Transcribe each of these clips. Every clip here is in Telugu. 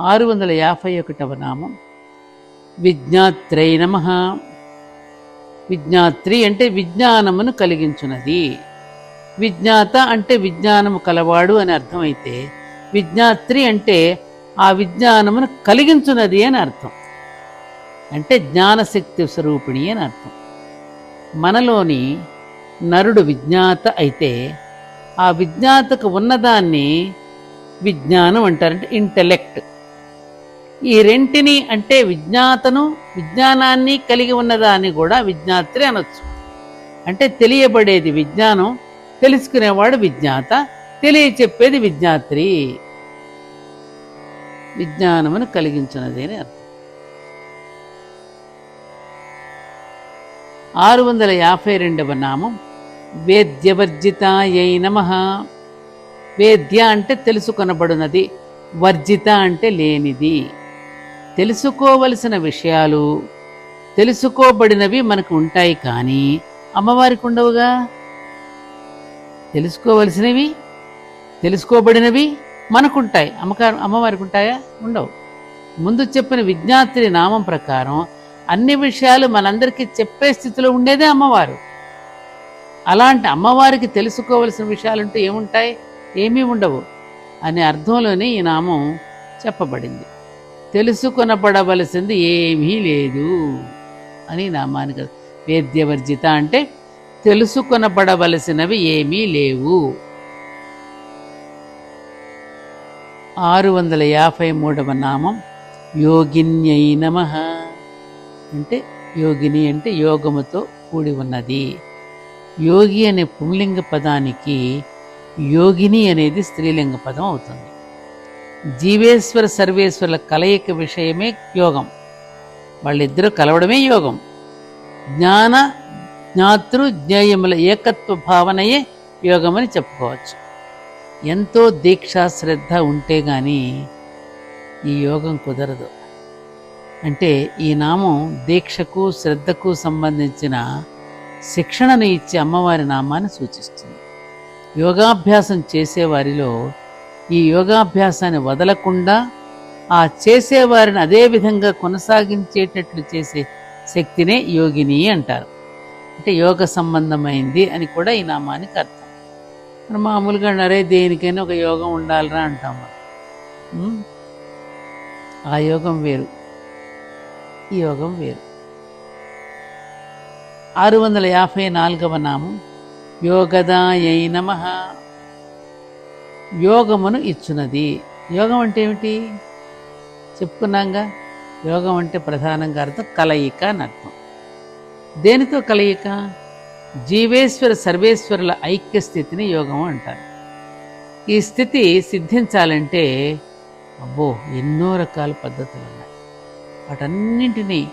ఆరు వందల యాభై ఒకటవ నామం. విజ్ఞాత్రై నమ. విజ్ఞాత్రి అంటే విజ్ఞానమును కలిగించున్నది విజ్ఞాత అంటే విజ్ఞానము కలవాడు అని అర్థమైతే విజ్ఞాత్రి అంటే ఆ విజ్ఞానమును కలిగించున్నది అని అర్థం. అంటే జ్ఞానశక్తి స్వరూపిణి అని అర్థం. మనలోని నరుడు విజ్ఞాత అయితే ఆ విజ్ఞాతకు ఉన్నదాన్ని విజ్ఞానం అంటారంటే ఇంటెలెక్ట్. ఈ రెంటిని అంటే విజ్ఞాతను విజ్ఞానాన్ని కలిగి ఉన్నదాన్ని కూడా విజ్ఞాత్రి అనొచ్చు. అంటే తెలియబడేది విజ్ఞానం తెలుసుకునేవాడు విజ్ఞాత తెలియ చెప్పేది విజ్ఞాత్రి. విజ్ఞానమును కలిగించినది అని అర్థం. ఆరు వందల యాభై రెండవ నామం వేద్యవర్జితాయై నమ. వేద్య అంటే తెలుసుకొనబడినది వర్జిత అంటే లేనిది. తెలుసుకోవలసిన విషయాలు తెలుసుకోబడినవి మనకు ఉంటాయి కానీ అమ్మవారికి ఉండవుగా? తెలుసుకోవలసినవి తెలుసుకోబడినవి మనకుంటాయి. అమ్మకారు అమ్మవారికి ఉంటాయా ఉండవు. ముందు చెప్పిన విజ్ఞాత్రి నామం ప్రకారం అన్ని విషయాలు మనందరికీ చెప్పే స్థితిలో ఉండేదే అమ్మవారు. అలాంటి అమ్మవారికి తెలుసుకోవలసిన విషయాలుంటే ఏముంటాయి? ఏమీ ఉండవు. అనే అర్థంలోనే ఈ నామం చెప్పబడింది. తెలుసుకొనబడవలసింది ఏమీ లేదు అని నామానికి వేద్యవర్జిత అంటే తెలుసుకొనబడవలసినవి ఏమీ లేవు. ఆరు వందల యాభై మూడవ నామం యోగిన్యై నమ అంటే యోగిని అంటే యోగముతో కూడి ఉన్నది. యోగి అనే పుంలింగ పదానికి యోగిని అనేది స్త్రీలింగ పదం అవుతుంది. జీవేశ్వర సర్వేశ్వరుల కలయిక విషయమే యోగం. వాళ్ళిద్దరూ కలవడమే యోగం. జ్ఞాన జ్ఞాతృ జ్ఞేయముల ఏకత్వ భావనయే యోగం అని చెప్పుకోవచ్చు. ఎంతో దీక్షా శ్రద్ధ ఉంటే కానీ ఈ యోగం కుదరదు. అంటే ఈ నామం దీక్షకు శ్రద్ధకు సంబంధించిన శిక్షణను ఇచ్చే అమ్మవారి నామాన్ని సూచిస్తుంది. యోగాభ్యాసం చేసేవారిలో ఈ యోగాభ్యాసాన్ని వదలకుండా ఆ చేసేవారిని అదే విధంగా కొనసాగించేటట్లు చేసే శక్తినే యోగిని అంటారు. అంటే యోగ సంబంధమైంది అని కూడా ఈ నామానికి అర్థం. మనం మామూలుగా నరే దేనికైనా ఒక యోగం ఉండాలిరా అంటాం మనం. ఆ యోగం వేరు. ఈ యోగం వేరు. ఆరు వందల యాభై నాలుగవ నామం యోగదాయై నమ. యోగమును ఇచ్చున్నది యోగం అంటే ఏమిటి? చెప్పుకున్నాంగా యోగం అంటే ప్రధానంగా అర్థం కలయిక అని అర్థం. దేనితో కలయిక? జీవేశ్వర సర్వేశ్వరుల ఐక్య స్థితిని యోగం అంటారు. ఈ స్థితి సిద్ధించాలంటే అబ్బో ఎన్నో రకాల పద్ధతులు ఉన్నాయి. వాటన్నింటినీ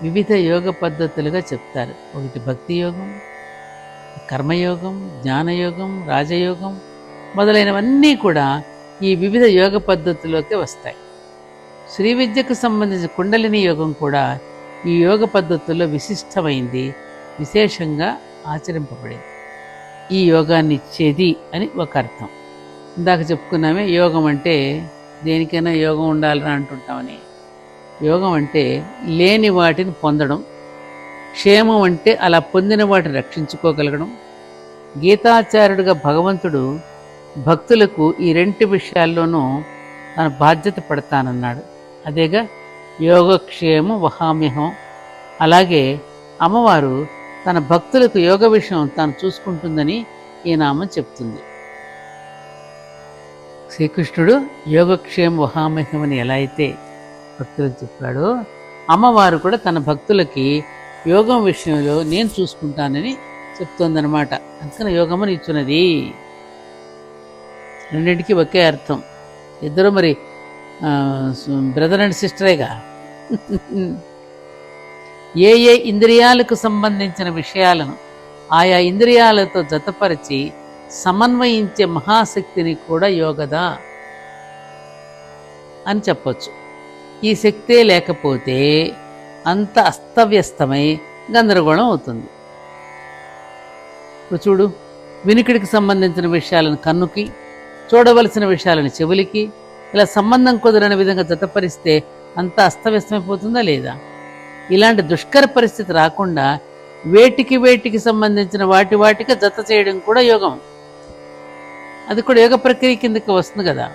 వివిధ యోగ పద్ధతులుగా చెప్తారు. ఒకటి భక్తి యోగం కర్మయోగం జ్ఞానయోగం రాజయోగం మొదలైనవన్నీ కూడా ఈ వివిధ యోగ పద్ధతుల్లోకి వస్తాయి. శ్రీ విద్యకు సంబంధించిన కుండలిని యోగం కూడా ఈ యోగ పద్ధతుల్లో విశిష్టమైంది విశేషంగా ఆచరింపబడింది. ఈ యోగాన్ని ఇచ్చేది అని ఒక అర్థం. ఇందాక చెప్పుకున్నామే యోగం అంటే దేనికైనా యోగం ఉండాలని అంటుంటామని. యోగం అంటే లేని వాటిని పొందడం క్షేమం అంటే అలా పొందిన వాటిని రక్షించుకోగలగడం. గీతాచార్యుడిగా భగవంతుడు భక్తులకు ఈ రెండు విషయాల్లోనూ తన బాధ్యత పడతానన్నాడు. అదేగా యోగక్షేమం వహామ్యహం. అలాగే అమ్మవారు తన భక్తులకు యోగ విషయం తాను చూసుకుంటుందని ఈ నామం చెప్తుంది. శ్రీకృష్ణుడు యోగక్షేమ వహామ్యహం అని ఎలా అయితే భక్తులకు చెప్పాడో అమ్మవారు కూడా తన భక్తులకి యోగం విషయంలో నేను చూసుకుంటానని చెప్తోందనమాట అందుకని యోగమని ఇచ్చున్నది రెండింటికి ఒకే అర్థం. ఇద్దరు మరి బ్రదర్ అండ్ సిస్టరేగా? ఏ ఏ ఇంద్రియాలకు సంబంధించిన విషయాలను ఆయా ఇంద్రియాలతో జతపరిచి సమన్వయించే మహాశక్తిని కూడా యోగదా? అని చెప్పొచ్చు. ఈ శక్తే లేకపోతే అంత అస్తవ్యస్తమై గందరగోళం అవుతుంది. ఇప్పుడు చూడు వినికిడికి సంబంధించిన విషయాలను కన్నుకి చూడవలసిన విషయాలను చెవులకి ఇలా సంబంధం కుదరని విధంగా జతపరిస్తే అంతా అస్తవ్యస్తమైపోతుందా లేదా? ఇలాంటి దుష్కర పరిస్థితి రాకుండా వేటికి వేటికి సంబంధించిన వాటి వాటికి జత చేయడం కూడా యోగం. అది కూడా యోగ ప్రక్రియ కిందకి వస్తుంది కదా.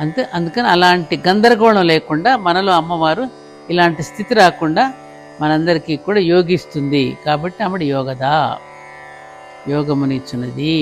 అంతే అందుకని అలాంటి గందరగోళం లేకుండా మనలో అమ్మవారు ఇలాంటి స్థితి రాకుండా మనందరికీ కూడా యోగిస్తుంది. కాబట్టి ఆమెడు యోగదా యోగమునిచ్చినది.